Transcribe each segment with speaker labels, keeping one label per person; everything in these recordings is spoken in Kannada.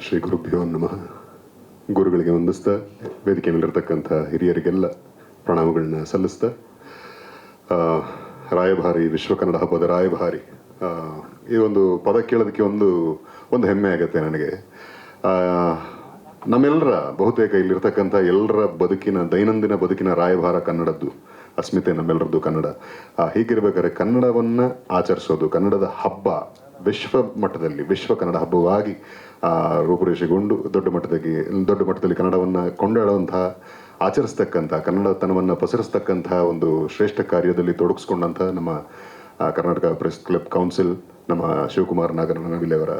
Speaker 1: ಶ್ರೀ ಗುರುಭ್ಯೋ ನಮಃ. ಗುರುಗಳಿಗೆ ವಂದಿಸ್ತಾ, ವೇದಿಕೆ ಮೇಲಿರ್ತಕ್ಕಂಥ ಹಿರಿಯರಿಗೆಲ್ಲ ಪ್ರಣಾಮಗಳನ್ನ ಸಲ್ಲಿಸ್ತಾ. ರಾಯಭಾರಿ, ವಿಶ್ವ ಕನ್ನಡ ಹಬ್ಬದ ರಾಯಭಾರಿ. ಈ ಒಂದು ಪದ ಕೇಳೋದಕ್ಕೆ ಒಂದು ಒಂದು ಹೆಮ್ಮೆ ಆಗುತ್ತೆ ನನಗೆ. ನಮ್ಮೆಲ್ಲರ ಬಹುತೇಕ ಇಲ್ಲಿರ್ತಕ್ಕಂಥ ಎಲ್ಲರ ಬದುಕಿನ, ದೈನಂದಿನ ಬದುಕಿನ ರಾಯಭಾರ ಕನ್ನಡದ್ದು, ಅಸ್ಮಿತೆ ನಮ್ಮೆಲ್ಲರದ್ದು ಕನ್ನಡ. ಹೀಗಿರ್ಬೇಕಾದ್ರೆ ಕನ್ನಡವನ್ನ ಆಚರಿಸೋದು, ಕನ್ನಡದ ಹಬ್ಬ ವಿಶ್ವ ಮಟ್ಟದಲ್ಲಿ, ವಿಶ್ವ ಕನ್ನಡ ಹಬ್ಬವಾಗಿ ರೂಪುರೇಷೆಗೊಂಡು ದೊಡ್ಡ ಮಟ್ಟದಲ್ಲಿ ದೊಡ್ಡ ಮಟ್ಟದಲ್ಲಿ ಕನ್ನಡವನ್ನು ಕೊಂಡಾಡುವಂತಹ ಆಚರಿಸ್ತಕ್ಕಂಥ ಕನ್ನಡತನವನ್ನು ಪಸರಿಸ್ತಕ್ಕಂತಹ ಒಂದು ಶ್ರೇಷ್ಠ ಕಾರ್ಯದಲ್ಲಿ ತೊಡಗಿಸ್ಕೊಂಡಂಥ ನಮ್ಮ ಕರ್ನಾಟಕ ಪ್ರೆಸ್ ಕ್ಲಬ್ ಕೌನ್ಸಿಲ್, ನಮ್ಮ ಶಿವಕುಮಾರ್ ನಾಗರನವಿಲೆಯವರ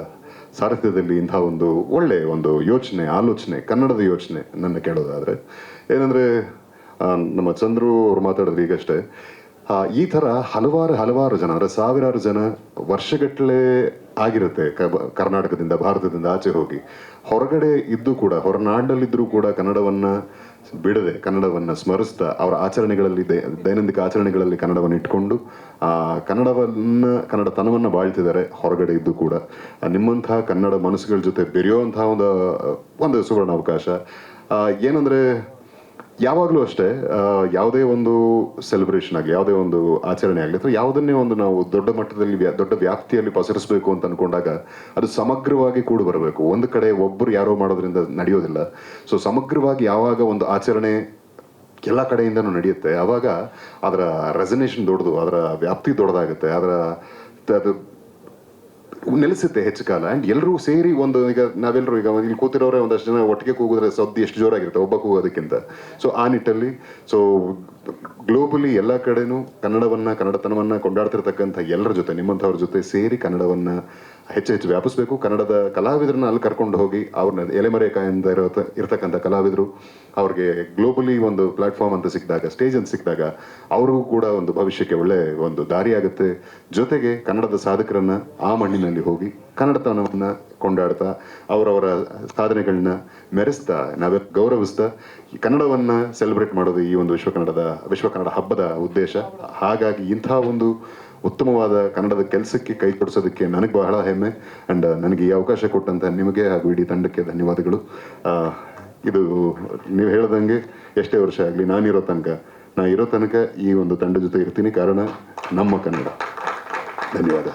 Speaker 1: ಸಾರಥ್ಯದಲ್ಲಿ ಇಂಥ ಒಂದು ಒಳ್ಳೆ ಒಂದು ಯೋಚನೆ, ಆಲೋಚನೆ, ಕನ್ನಡದ ಯೋಚನೆ ನನ್ನ ಕೇಳೋದಾದರೆ. ಏನಂದರೆ ನಮ್ಮ ಚಂದ್ರು ಅವ್ರು ಮಾತಾಡಿದ್ರು ಈಗಷ್ಟೇ ಈ ಥರ ಹಲವಾರು ಹಲವಾರು ಜನ, ಅಂದರೆ ಸಾವಿರಾರು ಜನ ವರ್ಷಗಟ್ಟಲೆ ಆಗಿರುತ್ತೆ. ಕರ್ನಾಟಕದಿಂದ, ಭಾರತದಿಂದ ಆಚೆ ಹೋಗಿ. ಹೊರಗಡೆ ಇದ್ದು ಕೂಡ ಹೊರನಾಡಲ್ಲಿದ್ದರೂ ಕೂಡ ಕನ್ನಡವನ್ನು ಬಿಡದೆ, ಕನ್ನಡವನ್ನು ಸ್ಮರಿಸ್ತಾ, ಅವರ ಆಚರಣೆಗಳಲ್ಲಿ, ದೈ- ದೈನಂದಿನ ಆಚರಣೆಗಳಲ್ಲಿ ಕನ್ನಡವನ್ನು ಇಟ್ಕೊಂಡು ಕನ್ನಡವನ್ನು ಕನ್ನಡತನವನ್ನ ಬಾಳ್ತಿದ್ದಾರೆ ಹೊರಗಡೆ ಇದ್ದು ಕೂಡ. ನಿಮ್ಮಂತಹ ಕನ್ನಡ ಮನಸ್ಸುಗಳ ಜೊತೆ ಬೆರೆಯುವಂತಹ ಒಂದು ಒಂದು ಸುವರ್ಣ ಅವಕಾಶ ಏನಂದ್ರೆ ಯಾವಾಗಲೂ ಅಷ್ಟೇ ಯಾವುದೇ ಒಂದು ಸೆಲೆಬ್ರೇಷನ್ ಆಗಲಿ, ಯಾವುದೇ ಒಂದು ಆಚರಣೆ ಆಗಲಿ, ಅಥವಾ ಯಾವುದನ್ನೇ ಒಂದು ನಾವು ದೊಡ್ಡ ಮಟ್ಟದಲ್ಲಿ ದೊಡ್ಡ ವ್ಯಾಪ್ತಿಯಲ್ಲಿ ಪಸರಿಸಬೇಕು ಅಂತ ಅನ್ಕೊಂಡಾಗ ಅದು ಸಮಗ್ರವಾಗಿ ಕೂಡಿ ಬರಬೇಕು. ಒಂದು ಕಡೆ ಒಬ್ಬರು ಯಾರೋ ಮಾಡೋದ್ರಿಂದ ನಡೆಯೋದಿಲ್ಲ. ಸೊ ಸಮಗ್ರವಾಗಿ ಯಾವಾಗ ಒಂದು ಆಚರಣೆ ಎಲ್ಲ ಕಡೆಯಿಂದನೂ ನಡೆಯುತ್ತೆ ಆವಾಗ ಅದರ ರೆಸನೇಷನ್ ದೊಡ್ಡದು, ಅದರ ವ್ಯಾಪ್ತಿ ದೊಡ್ಡದಾಗುತ್ತೆ, ಅದರ ನೆಲೆಸುತ್ತೆ ಹೆಚ್ಚು ಕಾಲ. ಅಂಡ್ ಎಲ್ಲರೂ ಸೇರಿ ಒಂದು ಈಗ ನಾವೆಲ್ಲರೂ ಈಗ ಇಲ್ಲಿ ಕೂತಿರೋರೆ ಒಂದಷ್ಟು ಜನ ಒಟ್ಟಿಗೆ ಕೂಗಿದ್ರೆ ಸದ್ದು ಎಷ್ಟು ಜೋರಾಗಿರುತ್ತೆ, ಒಬ್ಬ ಕೂಗೋದಕ್ಕಿಂತ. ಸೊ ಆ ನಿಟ್ಟಲ್ಲಿ ಸೊ ಗ್ಲೋಬಲಿ ಎಲ್ಲ ಕಡೆನೂ ಕನ್ನಡವನ್ನ, ಕನ್ನಡತನವನ್ನ ಕೊಂಡಾಡ್ತಿರ್ತಕ್ಕಂಥ ಎಲ್ಲರ ಜೊತೆ, ನಿಮ್ಮಂಥವ್ರ ಜೊತೆ ಸೇರಿ ಕನ್ನಡವನ್ನ ಹೆಚ್ಚು ಹೆಚ್ಚು ವ್ಯಾಪಿಸ್ಬೇಕು. ಕನ್ನಡದ ಕಲಾವಿದರನ್ನ ಅಲ್ಲಿ ಕರ್ಕೊಂಡು ಹೋಗಿ ಅವ್ರನ್ನ ಎಲೆಮರೆಕಾಯಿಂದ ಇರೋ ಇರತಕ್ಕಂಥ ಕಲಾವಿದರು, ಅವ್ರಿಗೆ ಗ್ಲೋಬಲಿ ಒಂದು ಪ್ಲಾಟ್ಫಾರ್ಮ್ ಅಂತ ಸಿಕ್ಕಿದಾಗ ಸ್ಟೇಜ್ ಅಂತ ಸಿಕ್ಕಿದಾಗ ಅವ್ರಿಗೂ ಕೂಡ ಒಂದು ಭವಿಷ್ಯಕ್ಕೆ ಒಳ್ಳೆ ಒಂದು ದಾರಿ ಆಗುತ್ತೆ ಜೊತೆಗೆ ಕನ್ನಡದ ಸಾಧಕರನ್ನ ಆ ಮಣ್ಣಿನಲ್ಲಿ ಹೋಗಿ ಕನ್ನಡತನವನ್ನ ಕೊಂಡಾಡ್ತಾ, ಅವರವರ ಸಾಧನೆಗಳನ್ನ ಮೆರೆಸ್ತಾ, ನಾವೇ ಗೌರವಿಸ್ತಾ ಕನ್ನಡವನ್ನ ಸೆಲೆಬ್ರೇಟ್ ಮಾಡೋದು ಈ ಒಂದು ವಿಶ್ವ ಕನ್ನಡದ, ವಿಶ್ವ ಕನ್ನಡ ಹಬ್ಬದ ಉದ್ದೇಶ. ಹಾಗಾಗಿ ಇಂಥ ಒಂದು ಉತ್ತಮವಾದ ಕನ್ನಡದ ಕೆಲಸಕ್ಕೆ ಕೈ ಕೊಡಿಸೋದಕ್ಕೆ ನನಗೆ ಬಹಳ ಹೆಮ್ಮೆ. ಅಂಡ್ ನನಗೆ ಈ ಅವಕಾಶ ಕೊಟ್ಟಂತ ನಿಮಗೆ ಹಾಗೂ ಇಡೀ ತಂಡಕ್ಕೆ ಧನ್ಯವಾದಗಳು. ಇದು ನೀವು ಹೇಳ್ದಂಗೆ ಎಷ್ಟೇ ವರ್ಷ ಆಗಲಿ ನಾನಿರೋ ತನಕ, ನಾ ಇರೋ ತನಕ ಈ ಒಂದು ತಂಡ ಜೊತೆ ಇರ್ತೀನಿ. ಕಾರಣ ನಮ್ಮ ಕನ್ನಡ. ಧನ್ಯವಾದ.